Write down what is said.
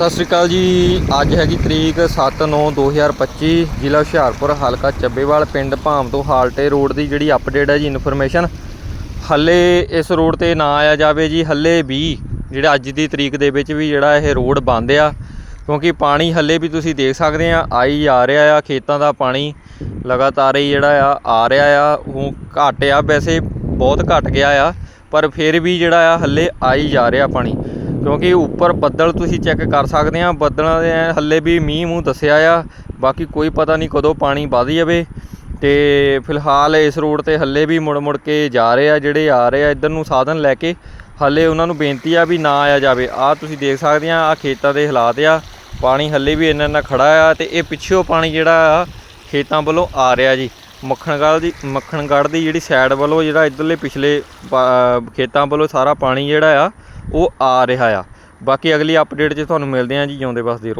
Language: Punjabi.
ਸਤਿ ਸ਼੍ਰੀ ਅਕਾਲ ਜੀ। ਅੱਜ ਹੈਗੀ ਤਰੀਕ 7/9/2025 ਜ਼ਿਲ੍ਹਾ ਹੁਸ਼ਿਆਰਪੁਰ, ਹਲਕਾ ਚੱਬੇਵਾਲ, ਪਿੰਡ ਭਾਮ ਤੋਂ ਹਾਲਟੇ ਰੋਡ ਦੀ ਜਿਹੜੀ ਅਪਡੇਟ ਹੈ ਜੀ ਇਨਫੋਰਮੇਸ਼ਨ ਹੱਲੇ ਇਸ ਰੋਡ ਤੇ ਨਾ ਆਇਆ ਜਾਵੇ ਜੀ, ਹੱਲੇ ਵੀ ਜਿਹੜਾ ਅੱਜ ਦੀ ਤਰੀਕ ਦੇ ਵਿੱਚ ਵੀ ਜਿਹੜਾ ਇਹ ਰੋਡ ਬੰਦ ਆ। ਕਿਉਂਕਿ ਪਾਣੀ ਹੱਲੇ ਵੀ ਤੁਸੀਂ ਦੇਖ ਸਕਦੇ ਆ, ਆਈ ਆ ਰਿਹਾ ਆ, ਖੇਤਾਂ ਦਾ ਪਾਣੀ ਲਗਾਤਾਰ ਹੀ ਜਿਹੜਾ ਆ ਆ ਰਿਹਾ ਆ। ਉਹ ਘਟ ਆ, ਵੈਸੇ ਬਹੁਤ ਘਟ ਗਿਆ ਆ, ਪਰ ਫਿਰ ਵੀ ਜਿਹੜਾ ਆ, ਹੱਲੇ ਆਈ ਜਾ ਰਿਹਾ ਪਾਣੀ। ਕਿਉਂਕਿ ਉੱਪਰ ਬੱਦਲ ਤੁਸੀਂ ਚੈੱਕ ਕਰ ਸਕਦੇ ਆ, ਬੱਦਲਾਂ ਦੇ ਹੱਲੇ ਵੀ ਮੀਂਹ ਮੂੰਹ ਦੱਸਿਆ ਆ, ਬਾਕੀ ਕੋਈ ਪਤਾ ਨਹੀਂ ਕਦੋਂ ਪਾਣੀ ਵੱਧ ਜਾਵੇ। ਤੇ ਫਿਲਹਾਲ ਇਸ ਰੋਡ ਤੇ ਹੱਲੇ ਵੀ ਮੁੜ ਮੁੜ ਕੇ ਜਾ ਰਹੇ ਆ, ਜਿਹੜੇ ਆ ਰਹੇ ਆ, ਇੱਧਰ ਨੂੰ ਸਾਧਨ ਲੈ ਕੇ ਹੱਲੇ ਉਹਨਾਂ ਨੂੰ ਬੇਨਤੀ ਆ ਵੀ ਨਾ ਆਇਆ ਜਾਵੇ। ਆ ਤੁਸੀਂ ਦੇਖ ਸਕਦੇ ਆ ਆ ਖੇਤਾਂ ਦੇ ਹਾਲਾਤ ਆ, ਪਾਣੀ ਹੱਲੇ ਵੀ ਇੰਨਾ ਇੰਨਾ ਖੜਾ ਆ ਤੇ ਇਹ ਪਿੱਛੋਂ ਪਾਣੀ ਜਿਹੜਾ ਆ, ਖੇਤਾਂ ਵੱਲੋਂ ਆ ਰਿਹਾ ਜੀ। ਮੱਖਣਗੜ੍ਹ ਦੀ ਮੱਖਣਗੜ੍ਹ ਦੀ ਜਿਹੜੀ ਸਾਈਡ ਵੱਲੋਂ ਜਿਹੜਾ ਇਧਰਲੇ ਪਿਛਲੇ ਖੇਤਾਂ ਵੱਲੋਂ ਸਾਰਾ ਪਾਣੀ ਜਿਹੜਾ ਆ ਉਹ ਆ ਰਿਹਾ ਆ। ਬਾਕੀ ਅਗਲੀ ਅਪਡੇਟ 'ਚ ਤੁਹਾਨੂੰ ਮਿਲਦੇ ਹਾਂ ਜੀ, ਜਿਉਂਦੇ ਵਸਦੇ ਰਹੋ।